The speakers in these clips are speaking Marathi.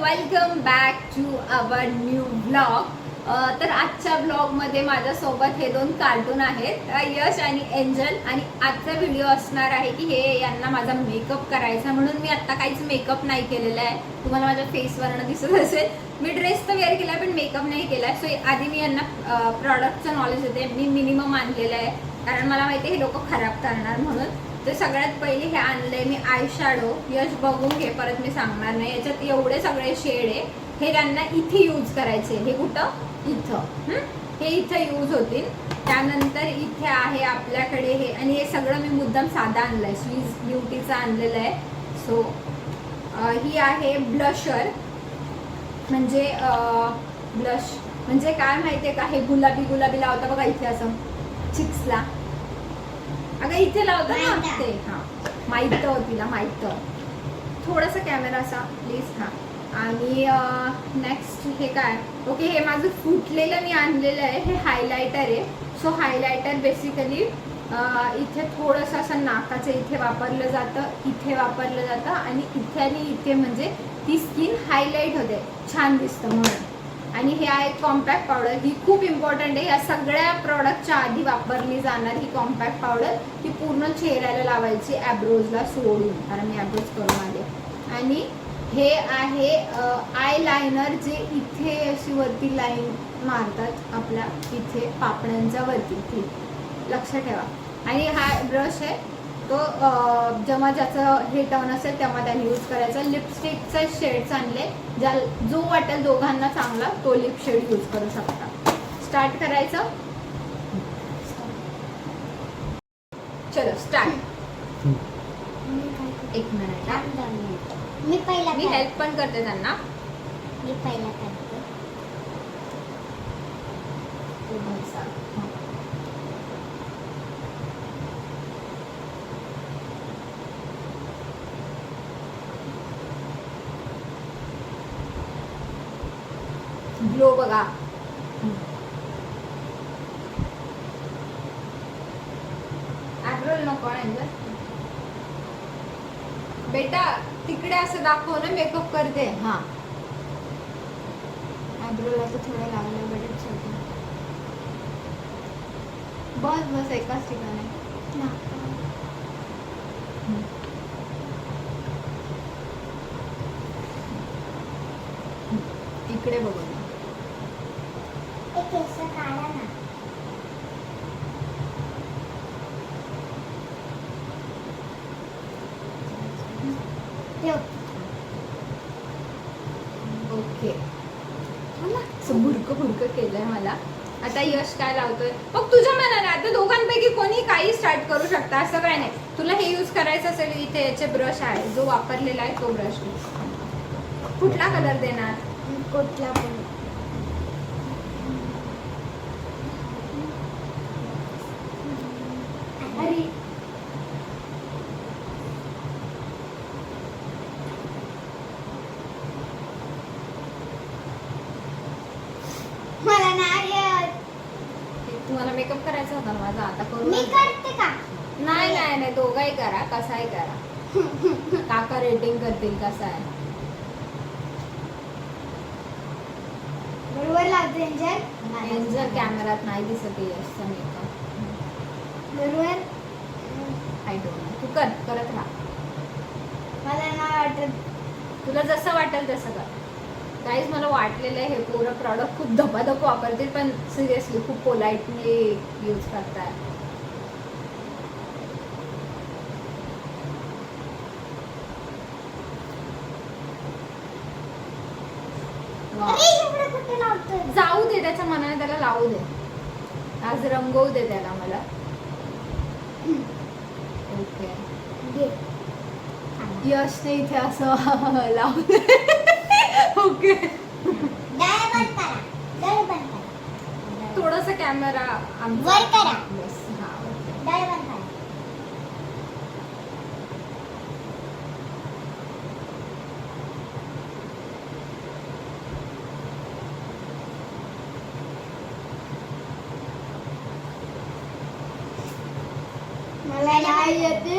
Welcome back to our new blog तर आजच्या ब्लॉगमध्ये माझ्यासोबत हे दोन कार्टून आहेत. यश आणि एंजल. आणि आजचा व्हिडिओ असणार आहे की हे यांना माझा मेकअप करायचा म्हणून मी आत्ता काहीच मेकअप नाही केलेला आहे. तुम्हाला माझ्या फेसवरनं दिसत असेल. मी ड्रेस तर वेअर केला पण मेकअप नाही केला. सो आधी मी यांना प्रॉडक्टचं नॉलेज देते. मी मिनिमम आणलेलं आहे. कारण मला माहिती हे लोक खराब करणार म्हणून. तर सगळ्यात पहिले हे आणलंय मी आय शॅडो यश बघून घे परत मी सांगणार नाही. याच्यात एवढे सगळे शेड आहे. हे त्यांना इथे यूज करायचे हे कुठं? इथं. हे? इथं यूज होतील. त्यानंतर इथे आहे आपल्याकडे हे. आणि हे सगळं मी मुद्दाम साधा आणलंय. स्वीज ब्युटीचं आणलेलं आहे. सो ही आहे ब्लशर म्हणजे ब्लश म्हणजे काय माहितीये का? हे गुलाबी गुलाबी लावता बघा इथे असं चिक्सला. अगं इथे लावतो ना. ते हा. माहीत तिला माहीत थोडासा कॅमेरा असा प्लीज हा. आणि नेक्स्ट हे काय? ओके हे माझं फुटलेलं मी आणलेलं आहे. हे हायलायटर आहे. सो हायलायटर बेसिकली इथे थोडंसं असं नाकाचं इथे वापरलं जातं इथे वापरलं जातं. आणि इथे आणि इथे म्हणजे ती स्किन हायलाईट होते. छान दिसतं म्हणून. आणि हे आहे कॉम्पॅक्ट पावडर ही खूप इम्पॉर्टंट आहे. या सगळ्या प्रॉडक्टच्या आधी वापरली जाणार ही कॉम्पॅक्ट पावडर ही पूर्ण चेहऱ्याला लावायची ॲब्रोजला सोडून. कारण मी ॲब्रोज करून आले आणि हे आहे आय लायनर जे इथे अशी वरती लाईन मारतात आपल्या इथे पापण्यांच्या वरती. इथे लक्षात ठेवा. आणि हा ब्रश आहे तो जेव्हा ज्याचं हे टर्न असेल तेव्हा त्याने यूज करायचा. लिपस्टिकचे शेड्स आणले ज्या जो वाटेल दोघांना चांगला तो लिप शेड यूज करू शकता. स्टार्ट करायचं. चलो स्टार्ट एक मिनिट. मी पहिला मी. हेल्प पण करते त्यांना. मी पहिला करते. ग्लो बघा. नको बेटा तिकडे असं दाखव ना मेकअप करते. हा. ॲब्रोल असं थोडं लागलं बेटा छोटं बस बस एकाच ठिकाणी. इकडे बघू ते केस काढा ना ठेव. ओके असं बुडकं केलंय मला. आता यश काय लावतोय? मग तुझ्या मनाने आता दोघांपैकी कोणी काही स्टार्ट करू शकता असं काय नाही. तुला हे यूज करायचं असेल इथे याचे ब्रश आहे जो वापरलेला आहे तो ब्रश कुठला कलर देणार? कुठला पण अरे मला नाही येत. तुम्हाला मेकअप करायचा होता ना माझा? आता करू मी. करते का? नाही नाही. नाही दोघाही करा कसाही करा. काका रेटिंग करतील कसा आहे. बरोबर लावते एंजल एंजल कॅमेरात नाही दिसत यशचा मेकअप बरोबर? आय डोंट नो तू कर करत राहा. मला नाही वाटत. तुला जसं वाटेल तसं कर. काहीच मला वाटलेलं आहे हे पोरं प्रॉडक्ट खूप धपाधप वापरतील पण सिरियसली खूप पोलाइटली यूज लावतोय? जाऊ दे त्याच्या मनाने त्याला लावू दे. आज रंगवू दे त्याला मला. ओके. यशने इथे असं लावू दे. ओके. डोळे बंद करा. डोळे बंद करा. थोडस कॅमेरा वर करा. हा मला नाही येते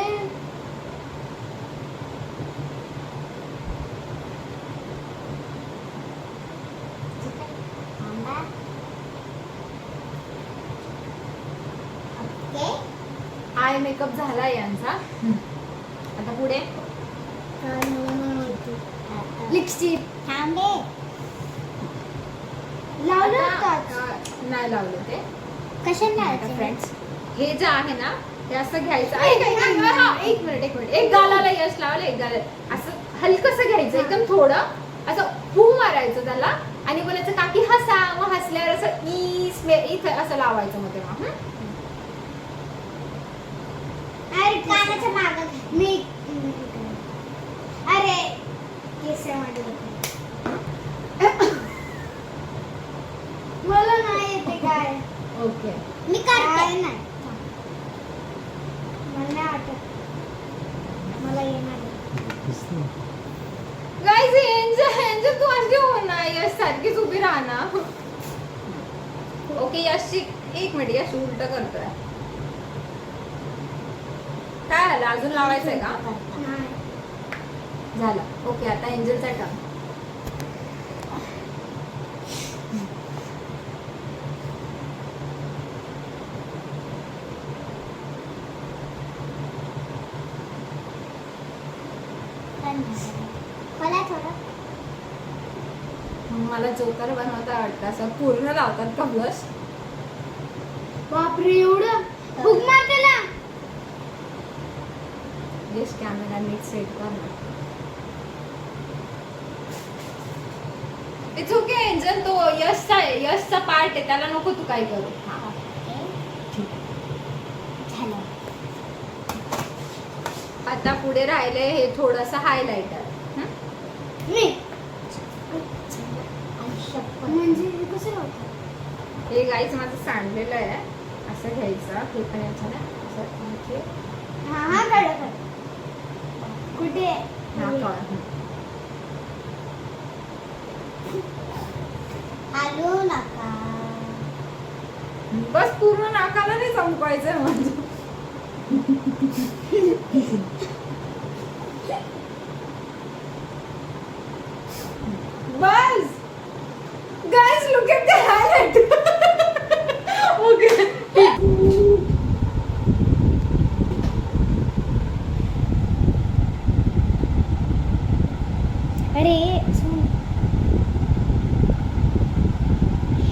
आय मेकअप झाला यांचा. आता पुढे. लिपस्टिक. थांबे. लावलं नाही लावलं ते. लावायचं? फ्रेंड्स हे जे आहे ना ते असं घ्यायचं. एक मिनिट एक मिनिट एक गालाला यश लावलं एक गाला असं हलकस घ्यायचं एकदम थोडं. असं फू मारायचं त्याला आणि बोलायचं काकी हसा. मग हसल्यावर असं ई स्मे- इथं असं लावायचं मग तेव्हा? अरे कानाच्या माग मी अरे केसामध्ये मला नाही येते काय? ओके. मी करते. नाही. मला नाही मला येणार. गाईज एंजल एंजल तू हो ना. यश सारखीच उभी राहा ना ओके यश एक मिनिट यश उलट करतोय. आलं अजून लावायचंय का? नाही. झालं. ओके आता एंजलचा टर्न मला थोडं मला जोकर बनवता वाटतं. असं पूर्ण लावतात का ब्लश बापरे एवढं फुक मार त्याला येस कॅमेरा नीट सेट कर ना इट्स ओके एंजल तो यशचा यशचा पार्ट आहे त्याला नको तू काय करू हा आता पुढे राहिले हे थोडस म्हणजे हे कसं होतं हे गाईच माझं सांडलेलं आहे. असं घ्यायचं. हे पण याच्याने. असं हा हा हा. आलू नका बस पूर्ण नाकाला नाही चमकायचं म्हणजे बस guys look at the highlight okay अरे सुन.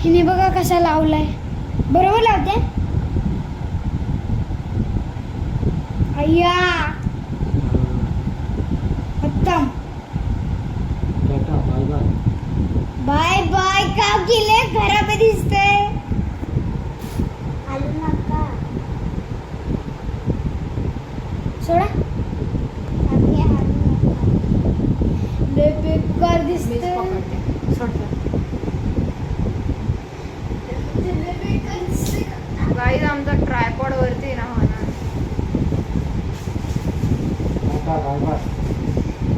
हिने बघा कसा लावलाय. बरोबर लावते? अय्या उत्तम बाय बाय का केले खराब दिसतंय आलू नका सोडा आम्ही आलू नका लय बेकार मीच दिसतंय पकडते सोडलं लय बेकार दिसतंय गाईज आमचा ट्रायपॉड वरती ना म्हणा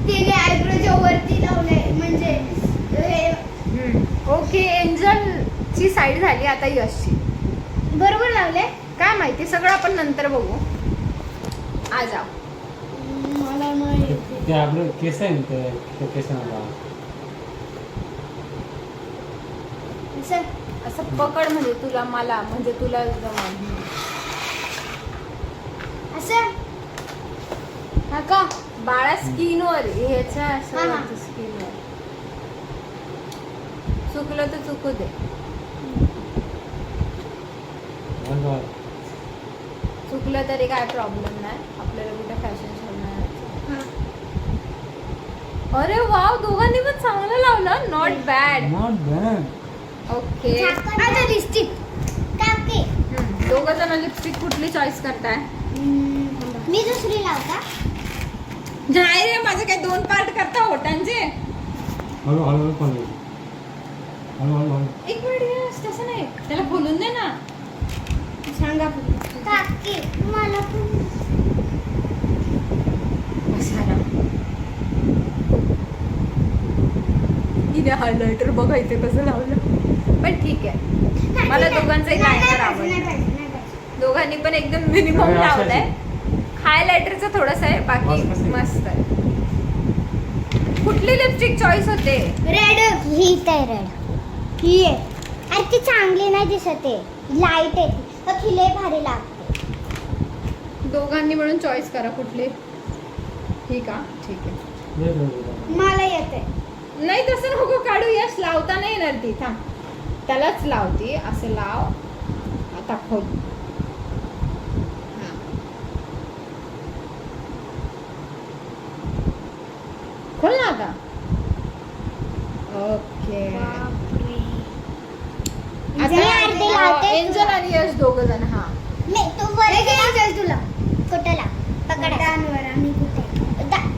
तिने आयब्रोच्या वरती म्हणजे हे. ओके एंजल ची साईड झाली आता यशची. बरोबर लावले काय माहिती सगळं आपण नंतर बघू. आ जाओ मला नाही येते. ते आपलं केस आहे ना ते ते केसाला असं असं पकड म्हणजे तुला मला म्हणजे तुला जमल. असं? हा का? बाळा स्किनवर ह्याच्या. असं स्किनवर. चुकलं तर चुकू दे. चुकलं तरी काय प्रॉब्लेम नाही. आपल्याला कुठे फॅशन शोधणार हा. अरे वाव दोघांनी पण चांगलं लावलं. Not bad not bad okay आता लिपस्टिक टाके दोघं जण लिपस्टिक कुठली चॉईस करताय? मी दुसरी लावता. नाही रे माझे काय दोन पार्ट करता होटांचे. हळू हळू हळू हळू. हळू एक मिनिट यश, तसं नाही. त्याला खोलून दे ना. सांगा काकी मला पण. इथे हायलायटर बघा इथे कसं लावलं. पण ठीक आहे. मला दोघांचंही आवडलं. पाहिजे. दोघांनी पण एकदम मिनिमम लावलंय. हायलायटरचं थोडंसं आहे बाकी आहे? मस्त आहे. कुठली लिपस्टिक चॉईस होते? रेड ही तर रेड ही आहे. अरे ती चांगली नाही दिसत आहे. लाइट आहे ती. तर लय भारी लागते. दोघांनी मिळून चॉईस करा कुठली. ठीक का? ठीक आहे. मला येते नाही तसं नको काढू यश लावता नाही येणार ती. थांब. त्यालाच लावती. असं लाव. आता खोल. हा. खोल ना आता. ओके. एंजल. आणि यश दोघ जण हा. नाही तू वर तुला. कुठला पकड. डानवर आणि कुठे दा-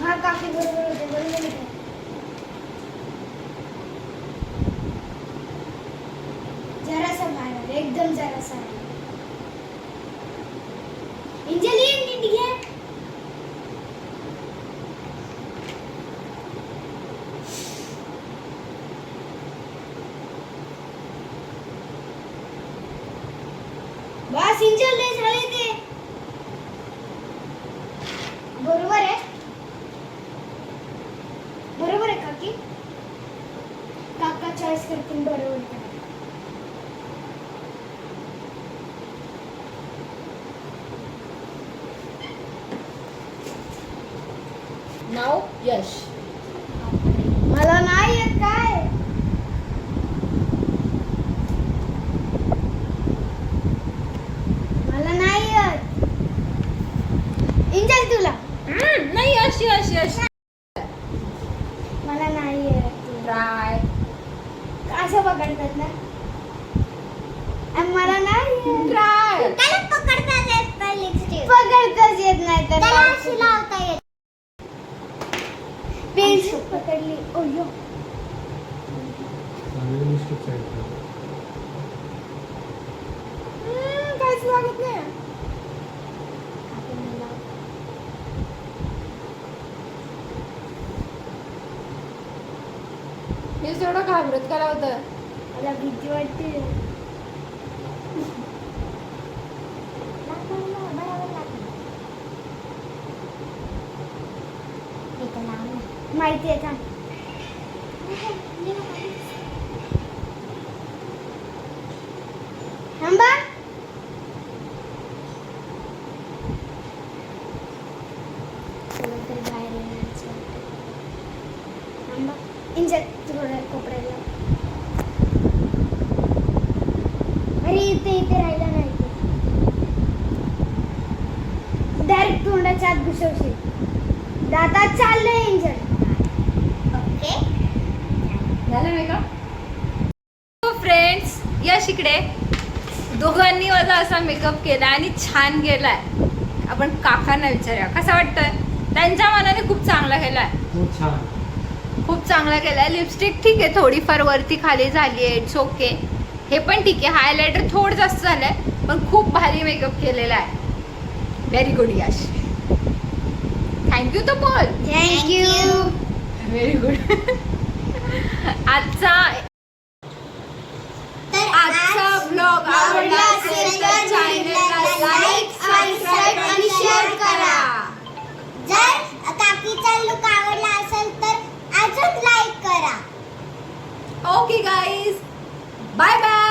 हा काकी बरोबर होते बरोबर होते जरासा बदल एकदम जरासा इंजली नीट घे बस इंजल नाही झाले ते. बरोबर आहे. बरोबर आहे काकी काका चॉईस करतील बरोबर आहे. नाव यश मला नाही येत काय मला नाही येत इंजल तुला हम्म, नाही यश यश यश मला नाही येत ट्राय असं पकडतात ना आणि मला नाही येत. ट्राय त्याला पकडता येत नाही लिपस्टिक पकडताच येत नाही तर त्याला अशी लावता येत पेन्सिल पकडली ओयो चांगली मिस्टेक आहे. काहीच लागत नाही हे थोडं घाबरत का होतं. मला भीती वाटते. माहिती आहे का? थांबा चला तर बाहेर येण्याचं वाटतं. थांबा इंजर थोडं कोपऱ्याला अरे इथे इथे राहिला नाही डायरेक्ट तोंडाच्या आत घुसवशील दातात चाललंय इंजन ओके झालं मेकअप फ्रेंड्स यश इकडे. दोघांनी माझा असा मेकअप केला आणि छान केलाय आपण काकांना विचारूया. कसा वाटतोय? त्यांच्या मनाने खूप चांगला केलाय. खूप छान. खूप चांगला केलाय. लिपस्टिक ठीक आहे थोडीफार वरती खाली झाली आहे. इट्स ओके हे पण ठीक आहे. हायलायटर थोडं जास्त झालंय पण खूप भारी मेकअप केलेला आहे. व्हेरी गुड यश. थँक्यू तो बोल थँक्यू व्हेरी गुड आजचा आजचा ब्लॉग आवडला असेल तर चॅनलला लाईक सबस्क्राईब आणि शेअर करा. जर काकीचा लुक आवडला असेल तर अजून लाईक करा. Okay guys bye bye